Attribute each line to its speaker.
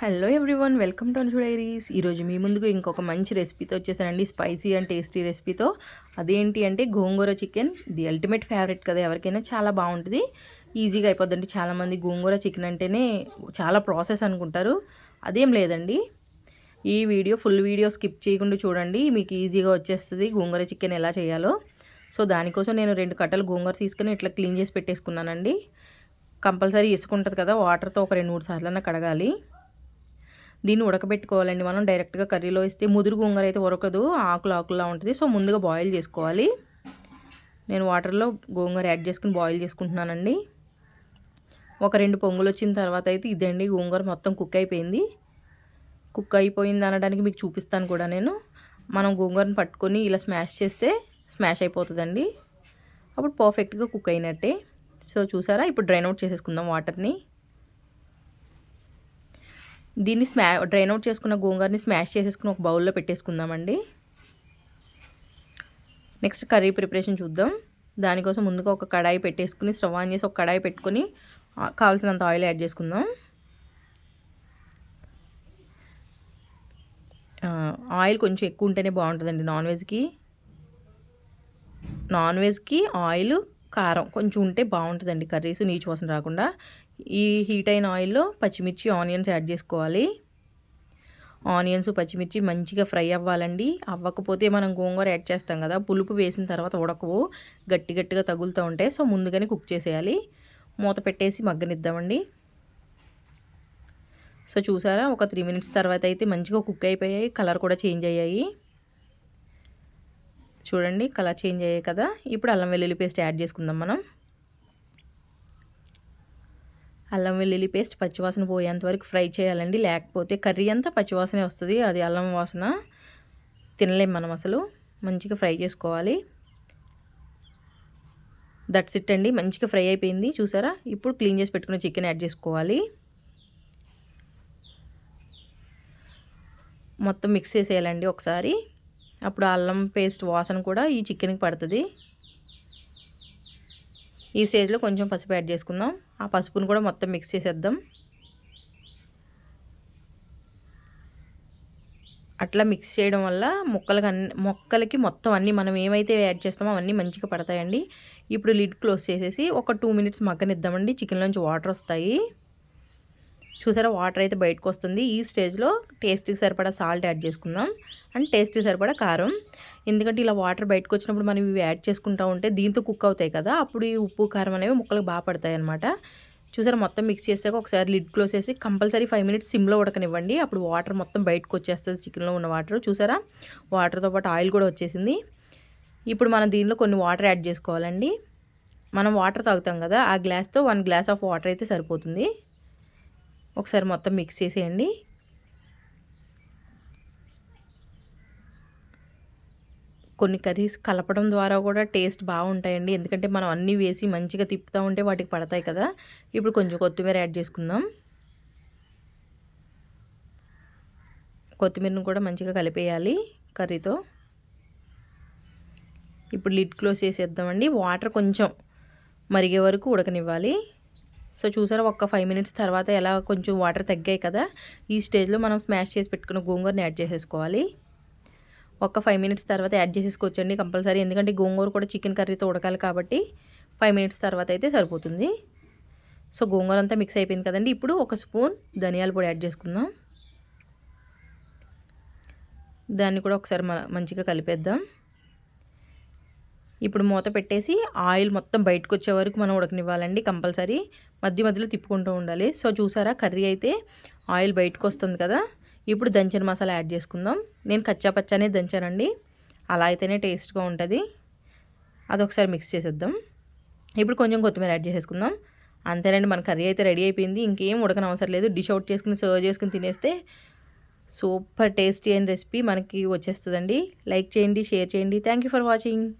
Speaker 1: Hello everyone welcome to Anshu diaries. ఈరోజు మీ ముందుకు ఇంకొక మంచి రెసిపీతో వచ్చేసానండి. స్పైసీ అండ్ టేస్టీ రెసిపీతో. అదేంటి అంటే gongura chicken. The ultimate favourite కదా ఎవరికైనా చాలా బాగుంటుంది. ఈజీగా అయిపోద్దండి. చాలామంది గోంగూర చికెన్ అంటేనే చాలా ప్రాసెస్ అనుకుంటారు. అదేం లేదండి. ఈ వీడియో ఫుల్ వీడియో స్కిప్ చేయకుండా చూడండి. మీకు ఈజీగా వచ్చేస్తుంది గోంగూర చికెన్ ఎలా చేయాలో. సో దానికోసం నేను రెండు కట్టలు గోంగూర తీసుకుని ఇట్లా క్లీన్ చేసి పెట్టేసుకున్నానండి. కంపల్సరీ ఇసుకుంటుంది కదా వాటర్తో ఒక రెండు మూడు సార్లు కడగాలి. దీన్ని ఉడకబెట్టుకోవాలండి మనం. డైరెక్ట్గా కర్రీలో వేస్తే ముదురు గోంగూర అయితే ఉరకదు ఆకులు ఆకులా ఉంటుంది. సో ముందుగా బాయిల్ చేసుకోవాలి. నేను వాటర్లో గోంగూర యాడ్ చేసుకుని బాయిల్ చేసుకుంటున్నానండి. ఒక రెండు పొంగులు వచ్చిన తర్వాత అయితే ఇదండి గోంగూర మొత్తం కుక్ అయిపోయింది. కుక్ అయిపోయింది అనడానికి మీకు చూపిస్తాను కూడా నేను. మనం గోంగూరను పట్టుకొని ఇలా స్మాష్ చేస్తే స్మాష్ అయిపోతుందండి. అప్పుడు పర్ఫెక్ట్గా కుక్ అయినట్టే. సో చూసారా? ఇప్పుడు డ్రైన్ అవుట్ చేసేసుకుందాం వాటర్ని. దీన్ని స్మా డ్రైన్ అవుట్ చేసుకున్న గోంగూరని స్మాష్ చేసేసుకుని ఒక బౌల్లో పెట్టేసుకుందామండి. నెక్స్ట్ కర్రీ ప్రిపరేషన్ చూద్దాం. దానికోసం ముందుగా ఒక కడాయి పెట్టేసుకుని స్టవ్ ఆన్ చేసి ఒక కడాయి పెట్టుకొని కావాల్సినంత ఆయిల్ యాడ్ చేసుకుందాం. ఆయిల్ కొంచెం ఎక్కువ ఉంటేనే బాగుంటుందండి నాన్ వెజ్కి. నాన్ వెజ్కి ఆయిల్ కారం కొంచెం ఉంటే బాగుంటుందండి కర్రీస్ నీచు వాసన రాకుండా. ఈ హీట్ అయిన ఆయిల్లో పచ్చిమిర్చి ఆనియన్స్ యాడ్ చేసుకోవాలి. ఆనియన్స్ పచ్చిమిర్చి మంచిగా ఫ్రై అవ్వాలండి. అవ్వకపోతే మనం గోంగూర యాడ్ చేస్తాం కదా పులుపు వేసిన తర్వాత ఉడకవు. గట్టి గట్టిగా తగులుతూ ఉంటాయి. సో ముందుగానే కుక్ చేసేయాలి. మూత పెట్టేసి మగ్గనిద్దామండి. సో చూసారా? ఒక త్రీ మినిట్స్ తర్వాత అయితే మంచిగా కుక్ అయిపోయాయి. కలర్ కూడా చేంజ్ అయ్యాయి. చూడండి కలర్ చేంజ్ అయ్యాయి కదా. ఇప్పుడు అల్లం వెల్లుల్లి పేస్ట్ యాడ్ చేసుకుందాం మనం. అల్లం వెల్లుల్లి పేస్ట్ పచ్చివాసన పోయేంత వరకు ఫ్రై చేయాలండి. లేకపోతే కర్రీ అంతా పచ్చివాసనే వస్తుంది. అది అల్లం వాసన తినలేం మనం అసలు. మంచిగా ఫ్రై చేసుకోవాలి. దట్స్ ఇట్ అండి. మంచిగా ఫ్రై అయిపోయింది. చూసారా? ఇప్పుడు క్లీన్ చేసి పెట్టుకున్న చికెన్ యాడ్ చేసుకోవాలి. మొత్తం మిక్స్ చేసేయాలండి ఒకసారి. అప్పుడు అల్లం పేస్ట్ వాసన కూడా ఈ చికెన్కి పడుతుంది. ఈ స్టేజ్లో కొంచెం పసుపు యాడ్ చేసుకుందాం. ఆ పసుపును కూడా మొత్తం మిక్స్ చేసేద్దాం. అట్లా మిక్స్ చేయడం వల్ల మొక్కలకి అన్ని మొక్కలకి మొత్తం అన్నీ మనం ఏమైతే యాడ్ చేస్తామో అవన్నీ మంచిగా పడతాయండి. ఇప్పుడు లిడ్ క్లోజ్ చేసేసి ఒక టూ మినిట్స్ మగ్గనిద్దామండి. చికెన్లోంచి వాటర్ వస్తాయి. చూసారా వాటర్ అయితే బయటకు వస్తుంది ఈ స్టేజ్లో టేస్ట్కి సరిపడా సాల్ట్ యాడ్ చేసుకుందాం. అండ్ టేస్ట్కి సరిపడా కారం. ఎందుకంటే ఇలా వాటర్ బయటకు వచ్చినప్పుడు మనం ఇవి యాడ్ చేసుకుంటూ ఉంటే దీంతో కుక్ అవుతాయి కదా అప్పుడు ఈ ఉప్పు కారం అనేవి ముక్కలకు బాగా పడతాయి అనమాట చూసారా మొత్తం మిక్స్ చేసాక ఒకసారి లిడ్ క్లోజ్ చేసి కంపల్సరీ ఫైవ్ మినిట్స్ సిమ్లో ఉడకనివ్వండి. అప్పుడు వాటర్ మొత్తం బయటకు వచ్చేస్తుంది చికెన్లో ఉన్న వాటర్ చూసారా వాటర్తో పాటు ఆయిల్ కూడా వచ్చేసింది. ఇప్పుడు మనం దీనిలో కొన్ని వాటర్ యాడ్ చేసుకోవాలండి. మనం వాటర్ తాగుతాం కదా ఆ గ్లాస్తో వన్ గ్లాస్ ఆఫ్ వాటర్ అయితే సరిపోతుంది. ఒకసారి మొత్తం మిక్స్ చేసేయండి. కొన్ని కర్రీస్ కలపడం ద్వారా కూడా టేస్ట్ బాగుంటాయండి. ఎందుకంటే మనం అన్నీ వేసి మంచిగా తిప్పుతూ ఉంటే వాటికి పడతాయి కదా. ఇప్పుడు కొంచెం కొత్తిమీర యాడ్ చేసుకుందాం. కొత్తిమీరను కూడా మంచిగా కలిపేయాలి కర్రీతో. ఇప్పుడు లిడ్ క్లోజ్ చేసేద్దామండి. వాటర్ కొంచెం మరిగే వరకు ఉడకనివ్వాలి. సో చూసారా ఒక్క ఫైవ్ మినిట్స్ తర్వాత ఎలా కొంచెం వాటర్ తగ్గాయి కదా ఈ స్టేజ్లో మనం స్మాష్ చేసి పెట్టుకున్న గోంగూరని యాడ్ చేసేసుకోవాలి. ఒక ఫైవ్ మినిట్స్ తర్వాత యాడ్ చేసేసుకోవచ్చండి కంపల్సరీ ఎందుకంటే గోంగూర కూడా చికెన్ కర్రీతో ఉడకాలి కాబట్టి ఫైవ్ మినిట్స్ తర్వాత అయితే సరిపోతుంది. సో గోంగూర అంతా మిక్స్ అయిపోయింది కదండి ఇప్పుడు ఒక స్పూన్ ధనియాల పొడి యాడ్ చేసుకుందాం. దాన్ని కూడా ఒకసారి మంచిగా కలిపేద్దాం. ఇప్పుడు మూత పెట్టేసి ఆయిల్ మొత్తం బయటకు వచ్చే వరకు మనం ఉడకనివ్వాలండి కంపల్సరీ. మధ్య మధ్యలో తిప్పుకుంటూ ఉండాలి. సో చూసారా? కర్రీ అయితే ఆయిల్ బయటకు వస్తుంది కదా? ఇప్పుడు దంచిన మసాలా యాడ్ చేసుకుందాం. నేను కచ్చా పచ్చానే దంచానండి. అలా అయితేనే టేస్ట్గా ఉంటుంది. అదొకసారి మిక్స్ చేసేద్దాం. ఇప్పుడు కొంచెం కొత్తిమీర యాడ్ చేసేసుకుందాం. అంతేనండి మన కర్రీ అయితే రెడీ అయిపోయింది. ఇంకేం ఉడకన అవసరం లేదు. డిష్ అవుట్ చేసుకుని సర్వ్ చేసుకుని తినేస్తే సూపర్ టేస్టీ అయిన రెసిపీ మనకి వచ్చేస్తుందండి. లైక్ చేయండి షేర్ చేయండి. Thank you for watching.